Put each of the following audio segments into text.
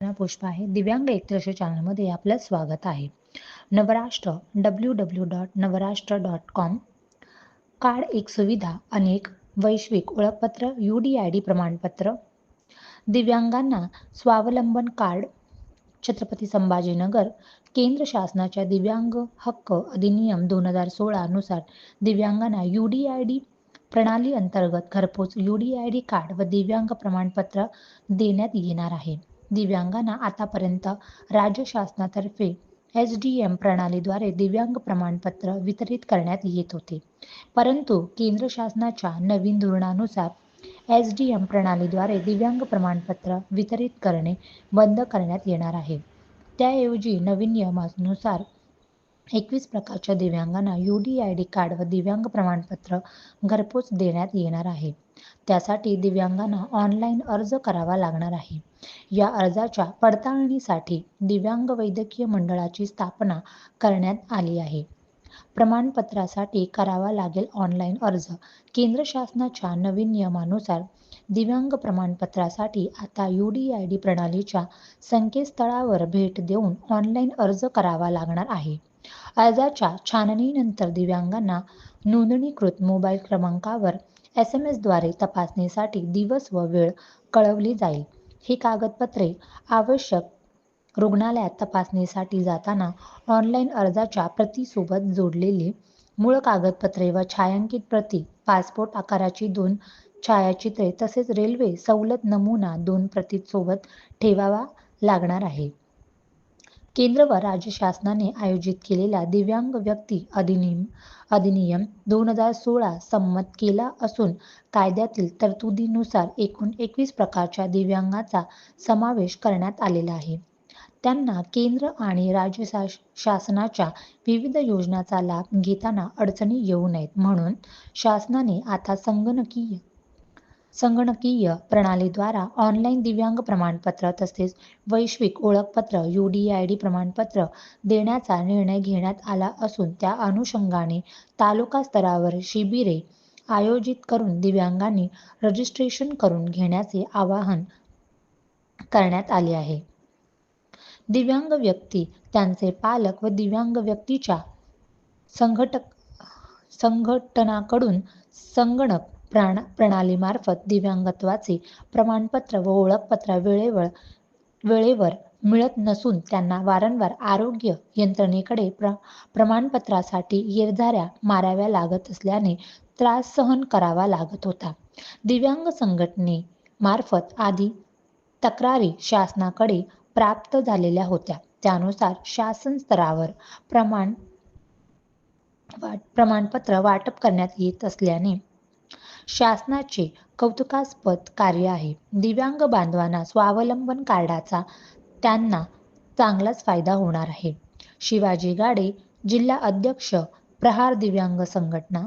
ना पुष्पा आहे. दिव्यांग एकत्रश चॅनलमध्ये आपलं स्वागत आहे. Navarashtra W W dot Navarashtra dot com card एक सुविधा अनेक वैश्विक ओळखपत्र यू डी आय डी प्रमाणपत्र. दिव्यांगांना स्वावलंबन कार्ड छत्रपती संभाजीनगर केंद्र शासनाच्या दिव्यांग हक्क अधिनियम दोन हजार सोळानुसार दिव्यांगांना यू डी आय डी प्रणाली अंतर्गत घरपोच U D I D card व दिव्यांग प्रमाणपत्र देण्यात येणार आहे. दिव्यांगांना आतापर्यंत राज्य शासनातर्फे एस डी एम प्रणालीद्वारे दिव्यांग प्रमाणपत्र वितरित करण्यात येत होते. परंतु केंद्र शासनाच्या नवीन धोरणानुसार एस डी एम प्रणालीद्वारे दिव्यांग प्रमाणपत्र वितरित करणे बंद करण्यात येणार आहे. त्याऐवजी नवीन नियमानुसार एकवीस प्रकारच्या दिव्यांगांना U D I D card व दिव्यांग प्रमाणपत्र घरपोच देण्यात येणार आहे. त्यासाठी दिव्यांगांना ऑनलाईन अर्ज करावा लागणार आहे. या अर्जाच्या पडताळणीसाठी दिव्यांग वैद्यकीय मंडळाची स्थापना करण्यात आली आहे. प्रमाणपत्रासाठी करावा लागेल ऑनलाईन अर्ज. केंद्र शासनाच्या नवीन नियमानुसार दिव्यांग प्रमाणपत्रासाठी आता यू डी आय डी प्रणालीच्या संकेतस्थळावर भेट देऊन ऑनलाईन अर्ज करावा लागणार आहे. अर्जाच्या छाननीनंतर दिव्यांगांना नोंदणीकृत मोबाईल क्रमांकावर एस एम एसद्वारे तपासणीसाठी दिवस व वेळ कळवली जाईल. ही कागदपत्रे आवश्यक रुग्णालयात तपासणीसाठी जाताना ऑनलाईन अर्जाच्या प्रतीसोबत जोडलेली मूळ कागदपत्रे व छायांकित प्रती पासपोर्ट आकाराची दोन छायाचित्रे तसेच रेल्वे सवलत नमुना दोन प्रतीसोबत ठेवावा लागणार आहे. केंद्र व राज्य शासनाने आयोजित केलेला दिव्यांग व्यक्ती अधिनियम अधिनियम दोन हजार सोळा संमत केला असून कायद्यातील तरतुदीनुसार एकूण एकवीस प्रकारच्या दिव्यांगाचा समावेश करण्यात आलेला आहे. त्यांना केंद्र आणि राज्य शास शासनाच्या विविध योजनांचा लाभ घेताना अडचणी येऊ नयेत म्हणून शासनाने आता संगणकीय संगणकीय प्रणालीद्वारा ऑनलाईन दिव्यांग प्रमाणपत्र तसेच वैश्विक ओळखपत्र यू डी आय डी प्रमाणपत्र देण्याचा निर्णय घेण्यात आला असून त्या अनुषंगाने तालुका स्तरावर शिबिरे आयोजित करून दिव्यांगांनी रजिस्ट्रेशन करून घेण्याचे आवाहन करण्यात आले आहे. दिव्यांग व्यक्ती त्यांचे पालक व दिव्यांग व्यक्तीच्या संघटक संघटनाकडून संगणक प्राण प्रणालीमार्फत दिव्यांगत्वाचे प्रमाणपत्र व ओळखपत्र वेळेवर वेळेवर मिळत नसून त्यांना वारंवार आरोग्य यंत्रणेकडे प्र प्रमाणपत्रासाठी येरझाऱ्या माराव्या लागत असल्याने त्रास सहन करावा लागत होता. दिव्यांग संघटनेमार्फत आधी तक्रारी शासनाकडे प्राप्त झालेल्या होत्या. त्यानुसार शासन स्तरावर प्रमाण वाट प्रमाणपत्र वाटप करण्यात येत असल्याने शासनाचे कौतुकास्पद कार्य आहे. दिव्यांग बांधवांना स्वावलंबन कार्डाचा त्यांना चांगलाच फायदा होणार आहे. शिवाजी गाडे जिल्हा अध्यक्ष प्रहार दिव्यांग संघटना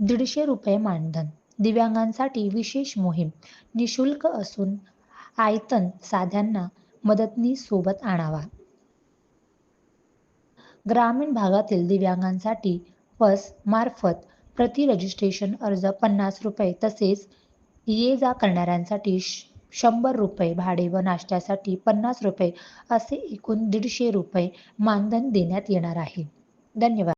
दीडशे रुपये मानधन. दिव्यांगांसाठी विशेष मोहीम निशुल्क असून आयतन साध्यांना मदतनीस सोबत आणावा. ग्रामीण भागातील दिव्यांगांसाठी बस मार्फत प्रति रजिस्ट्रेशन अर्ज पन्नास रुपये तसेच ये जा करणाऱ्यांसाठी शंभर रुपये भाडे व नाश्त्यासाठी पन्नास रुपये असे एकूण दीडशे रुपये मानधन देण्यात येणार आहे. धन्यवाद.